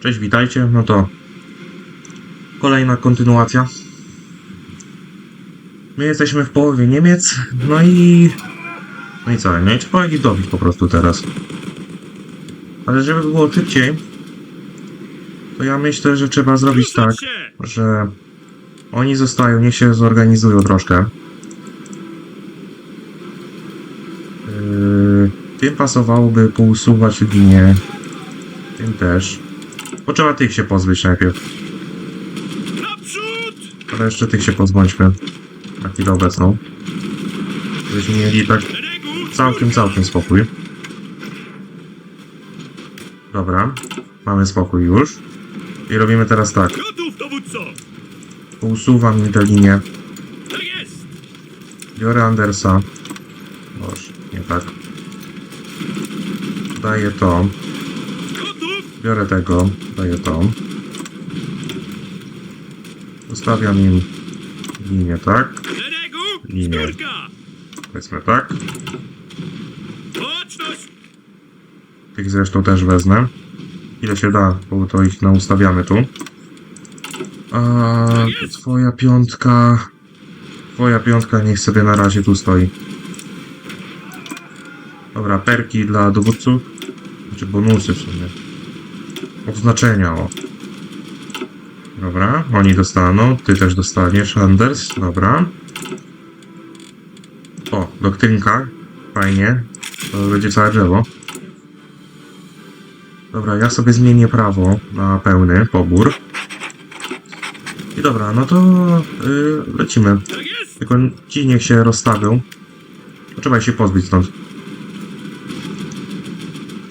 Cześć, witajcie. No to kolejna kontynuacja. My jesteśmy w połowie Niemiec, no i... No i co, no i trzeba ich dobić po prostu teraz. Ale żeby było szybciej, to ja myślę, że trzeba zrobić tak, że oni zostają, niech się zorganizują troszkę. Yy, tym pasowałoby pousuwać linię. Tym też. Bo trzeba tych się pozbyć najpierw. Naprzód! Ale jeszcze tych się pozbądźmy. Na chwilę obecną. Żebyśmy mieli tak całkiem, całkiem spokój. Dobra. Mamy spokój już. I robimy teraz tak. Usuwam mi tę linię. Biorę Andersa. Boże, nie tak. Daję to. Biorę tego. Daję to. Ustawiam im linię, tak? Zbiórka! Powiedzmy tak. Tych zresztą też wezmę. Ile się da, bo to ich naustawiamy tu. A twoja piątka... Twoja piątka niech sobie na razie tu stoi. Dobra, perki dla dowódców. Znaczy bonusy w sumie. Odznaczenia, o. Dobra, oni dostaną. Ty też dostaniesz, Anders. Dobra. O, doktrynka. Fajnie. To będzie całe drzewo. Dobra, ja sobie zmienię prawo na pełny pobór. I dobra, no to yy, lecimy. Tylko ci niech się rozstawią. Trzeba się pozbyć stąd.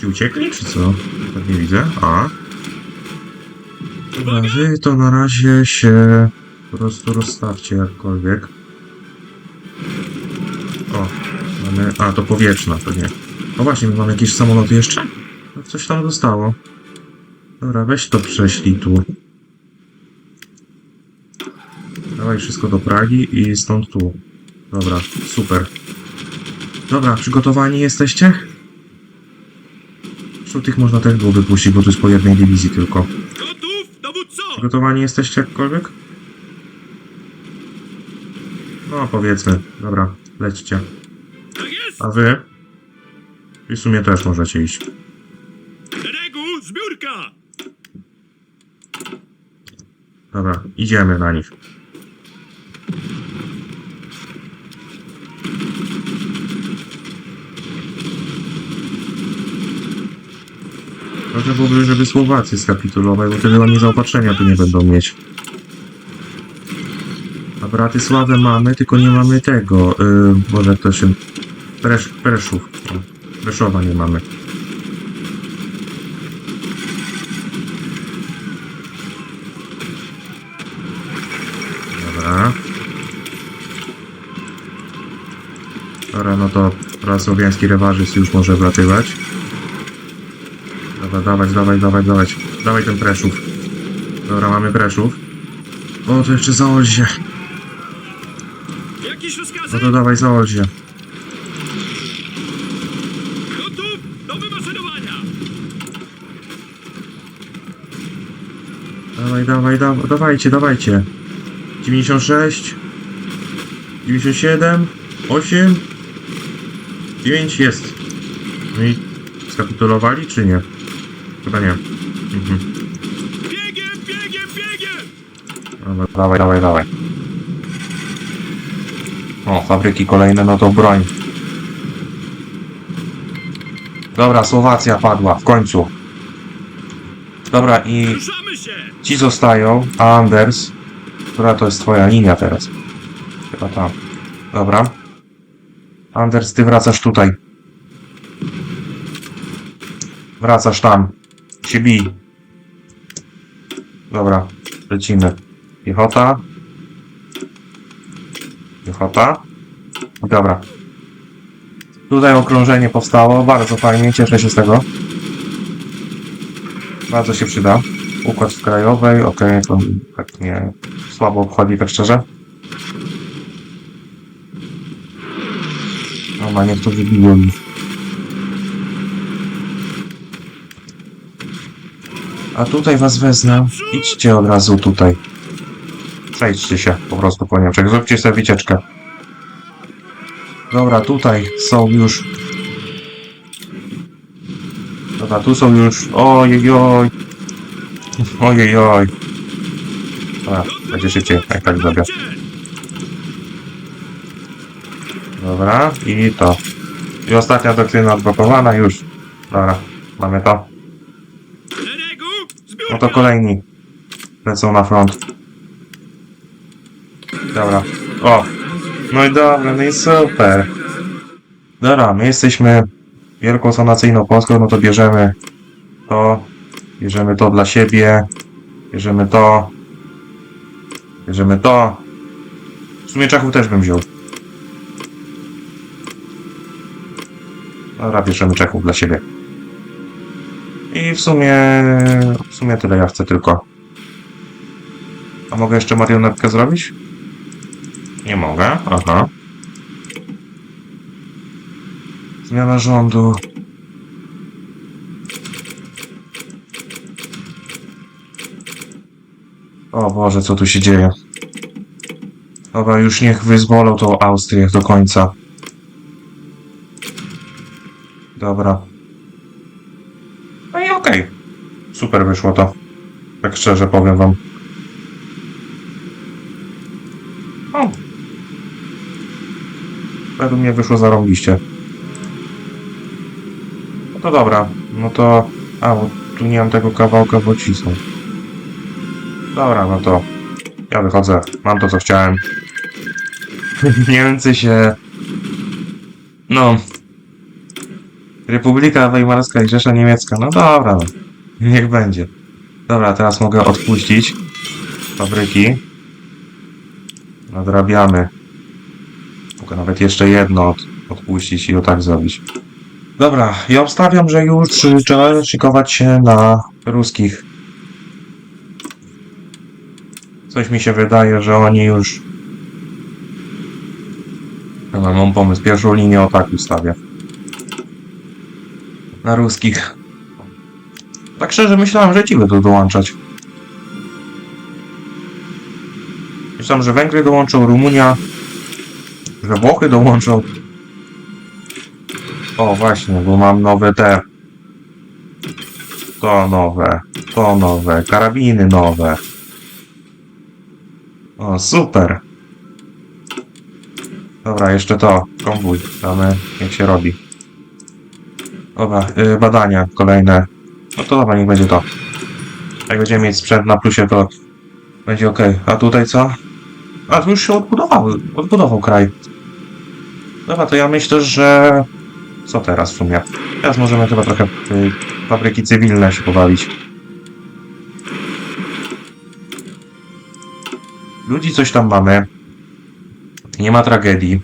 Ci uciekli, czy co? Tak nie widzę. A. Dobra, wy to na razie się po prostu rozstawcie jakkolwiek. O, mamy... A, to powietrzna, to nie. No właśnie, my mamy jakieś samoloty jeszcze? No, Coś tam zostało. Dobra, weź to prześlij tu. Dawaj wszystko do Pragi i stąd tu. Dobra, super. Dobra, przygotowani jesteście? Zresztą tych można też było wypuścić, bo to jest po jednej dywizji tylko. Przygotowani jesteście jakkolwiek? No, powiedzmy. Dobra, lećcie. A wy? I w sumie też możecie iść. Szeregu! Zbiórka! Dobra, idziemy na nich. Ważne byłoby, żeby Słowacy skapitulować, bo wtedy oni zaopatrzenia tu nie będą mieć. A Bratysławę mamy, tylko nie mamy tego. Yy, może to się... Presz, Preszów. Preszowa nie mamy. Dobra. Dobra, no to raz słowiański rewanżyst już może wlatywać. Dawać, dawać, dawać, dawać. Dawaj ten Preszów. Dobra, mamy Preszów. O, to jeszcze Zaolzie. Jakieś No to dawaj. Gotów do wymaszerowania! Dawaj, dawaj, dawaj, dawajcie, dawajcie. 96, 97, 8, 9 jest. No i skapitulowali, czy nie? Chyba nie. Mhm. Biegiem, biegiem, biegiem! Dobra, dawaj, dawaj, dawaj. O, fabryki kolejne, no to broń. Dobra, Słowacja padła, w końcu. Dobra, i Ruszamy się! Ci zostają, a Anders, która to jest twoja linia teraz? Chyba tam. Dobra. Anders, ty wracasz tutaj. Wracasz tam. Się bij. Dobra, lecimy. Piechota. Piechota. Dobra. Tutaj okrążenie powstało, bardzo fajnie, cieszę się z tego. Bardzo się przyda. Układ w krajowej, okej, to tak nie słabo obchodzi, tak szczerze. O, ma niech to wybiło mi. A tutaj was wezmę. Idźcie od razu tutaj. Przejdźcie się po prostu po Niemczech. Zróbcie sobie wycieczkę. Dobra, tutaj są już... Dobra, tu są już... Ojejoj. Ojejoj. Dobra, będzie szybciej, jak tak zrobię. Dobra, i to. I ostatnia doktryna odblokowana już. Dobra, mamy to. Szeregu, zbiórka! No to kolejni lecą na front. Dobra. O! No i dobra, no i super. Dobra, my jesteśmy wielką sanacyjną Polską, no to bierzemy to, bierzemy to dla siebie, bierzemy to, bierzemy to. W sumie Czechów też bym wziął. Dobra, bierzemy Czechów dla siebie. I w sumie, w sumie tyle ja chcę tylko. A mogę jeszcze marionetkę zrobić? Nie mogę, aha. Zmiana rządu. O Boże, co tu się dzieje? Dobra, już niech wyzwolą tą Austrię do końca. Dobra. No i okej. Super wyszło to. Tak szczerze powiem wam. O. Według mnie wyszło zarąbiście. No to dobra. No to... A, bo tu nie mam tego kawałka pocisku. Dobra, no to... Ja wychodzę. Mam to, co chciałem. Niemcy się... No... Republika Weimarska i Rzesza Niemiecka. No dobra, no. Niech będzie. Dobra, teraz mogę odpuścić fabryki. Nadrabiamy. Mogę nawet jeszcze jedno od, odpuścić i o tak zrobić. Dobra, ja obstawiam, że już trzeba szykować się na ruskich. Coś mi się wydaje, że oni już... Dobra, mam pomysł. Pierwszą linię o tak ustawię. Na ruskich. Tak szczerze myślałem, że ci będą dołączać. Myślałem, że Węgry dołączą, Rumunia, że Włochy dołączą. O, właśnie, bo mam nowe te. To nowe, to nowe, karabiny nowe. O, super. Dobra, jeszcze to, konwój, damy jak się robi. Dobra, y, badania kolejne. No to dobra, niech będzie to. Jak będziemy mieć sprzęt na plusie, to będzie ok. A tutaj co? A, tu już się odbudował, odbudował kraj. Dobra, to ja myślę, że... Co teraz w sumie? Teraz możemy chyba trochę tej fabryki cywilne się pobawić. Ludzi coś tam mamy. Nie ma tragedii.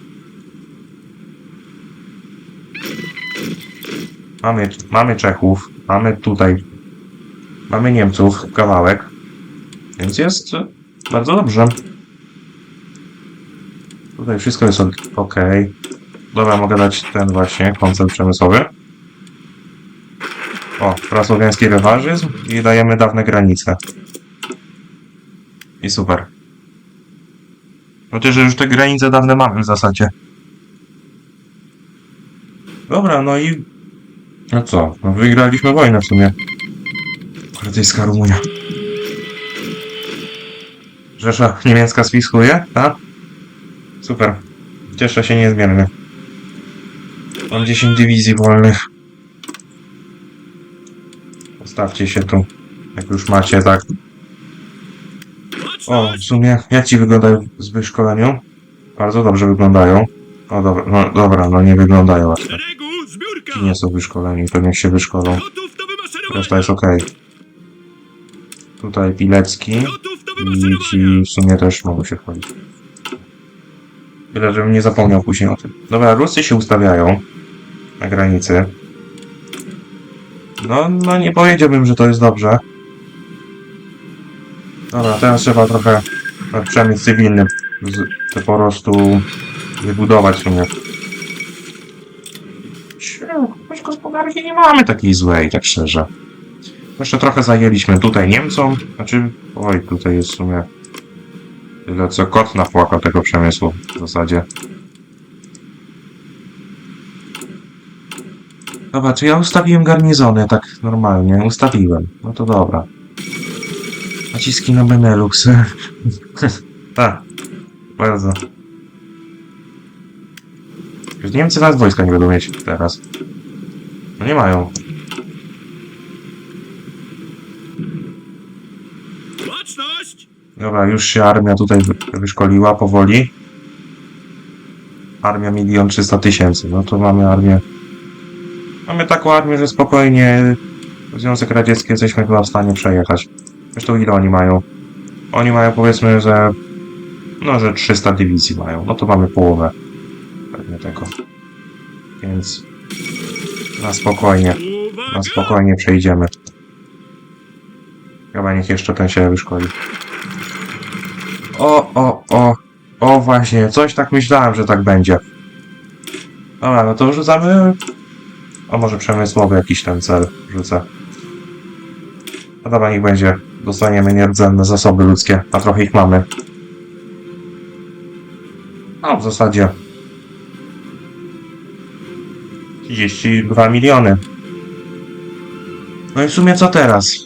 Mamy, mamy Czechów, mamy tutaj, mamy Niemców, kawałek, więc jest bardzo dobrze. Tutaj wszystko jest ok. Dobra, mogę dać ten właśnie, koncert przemysłowy. O, prasłowiański rewanżyzm i dajemy dawne granice. I super. Chociaż już te granice dawne mamy w zasadzie. Dobra, no i no co? No wygraliśmy wojnę w sumie. Brytyjska Rumunia. Rzesza niemiecka spiskuje, a? Super. Cieszę się niezmiernie. Mam 10 dywizji wolnych. Postawcie się tu. Jak już macie, tak. O, w sumie, jak ci wyglądają z wyszkoleniu? Bardzo dobrze wyglądają. O, dobra, no, dobra, no nie wyglądają aż tak. Szeregu, zbiórka! Ci nie są wyszkoleni, to niech się wyszkolą. Gotów do wymaszerowania! Reszta jest ok. Tutaj Pilecki Gotów do i wymaszerowania! ci w sumie też mogą się wchodzić. Tyle, żebym nie zapomniał później o tym. Dobra, Rusy się ustawiają na granicy. No, no nie powiedziałbym, że to jest dobrze. Dobra, teraz trzeba trochę przemysł cywilny z, to po prostu wybudować. Średnio, Choć gospodarki nie mamy takiej złej, tak szczerze. Jeszcze trochę zajęliśmy tutaj Niemcom. Znaczy, oj, tutaj jest w sumie tyle co kot napłakał tego przemysłu w zasadzie. Dobra, czy ja ustawiłem garnizony tak normalnie? Ustawiłem. No to dobra. Naciski na Benelux. tak, bardzo. Już Niemcy nawet wojska nie będą mieć teraz. No nie mają. Dobra, już się armia tutaj wy- wyszkoliła powoli. Armia milion trzysta tysięcy. No to mamy armię. Mamy taką armię, że spokojnie Związek Radziecki jesteśmy chyba w stanie przejechać. Zresztą ile oni mają? Oni mają powiedzmy, że no, że 300 dywizji mają. No to mamy połowę tego. Więc na spokojnie. Na spokojnie przejdziemy. Chyba niech jeszcze ten się wyszkoli. O, o, o. O właśnie, coś tak myślałem, że tak będzie. Dobra, no to rzucamy... A może przemysłowy jakiś ten cel rzucę. No dobra, niech będzie. Dostaniemy nierdzenne zasoby ludzkie, a trochę ich mamy. No, w zasadzie... 32 miliony. No i w sumie co teraz?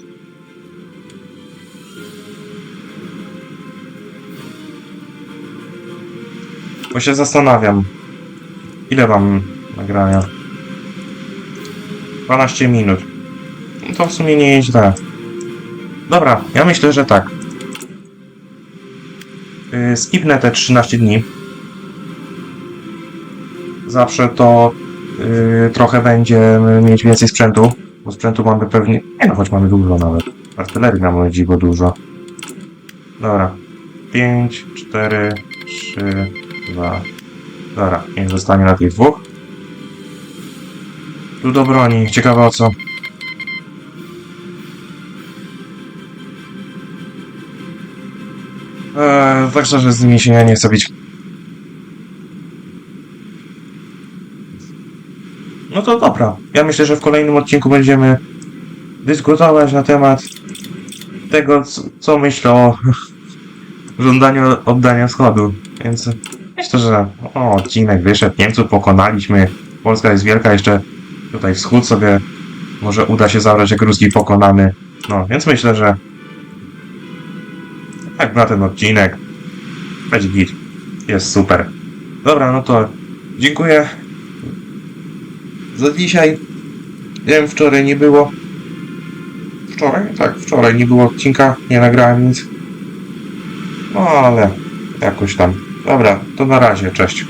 Bo się zastanawiam. Ile mam nagrania? 12 minut. No to w sumie nie jest źle. Dobra, ja myślę, że tak. Yy, skipnę te 13 dni. Zawsze to yy, trochę będziemy mieć więcej sprzętu. Bo sprzętu mamy pewnie... Nie no, choć mamy dużo nawet. Artylerii nam leci, bo dużo. Dobra. 5, 4, 3, 2. Dobra, niech zostanie na tych dwóch. Tu do broni, ciekawe o co. Eee, tak szczerze z nimi się nie chcę bić. To dobra. Ja myślę, że w kolejnym odcinku będziemy dyskutować na temat tego, co, co myślę o żądaniu oddania wschodu. Więc myślę, że o, odcinek wyszedł, Niemców pokonaliśmy, Polska jest wielka, jeszcze tutaj wschód sobie może uda się zabrać, jak Ruski pokonamy. No, więc myślę, że tak na ten odcinek będzie git. Jest super. Dobra, no to dziękuję za dzisiaj. Wiem, wczoraj nie było. Wczoraj? Tak, wczoraj nie było odcinka, nie nagrałem nic. No ale jakoś tam. Dobra, to na razie, cześć.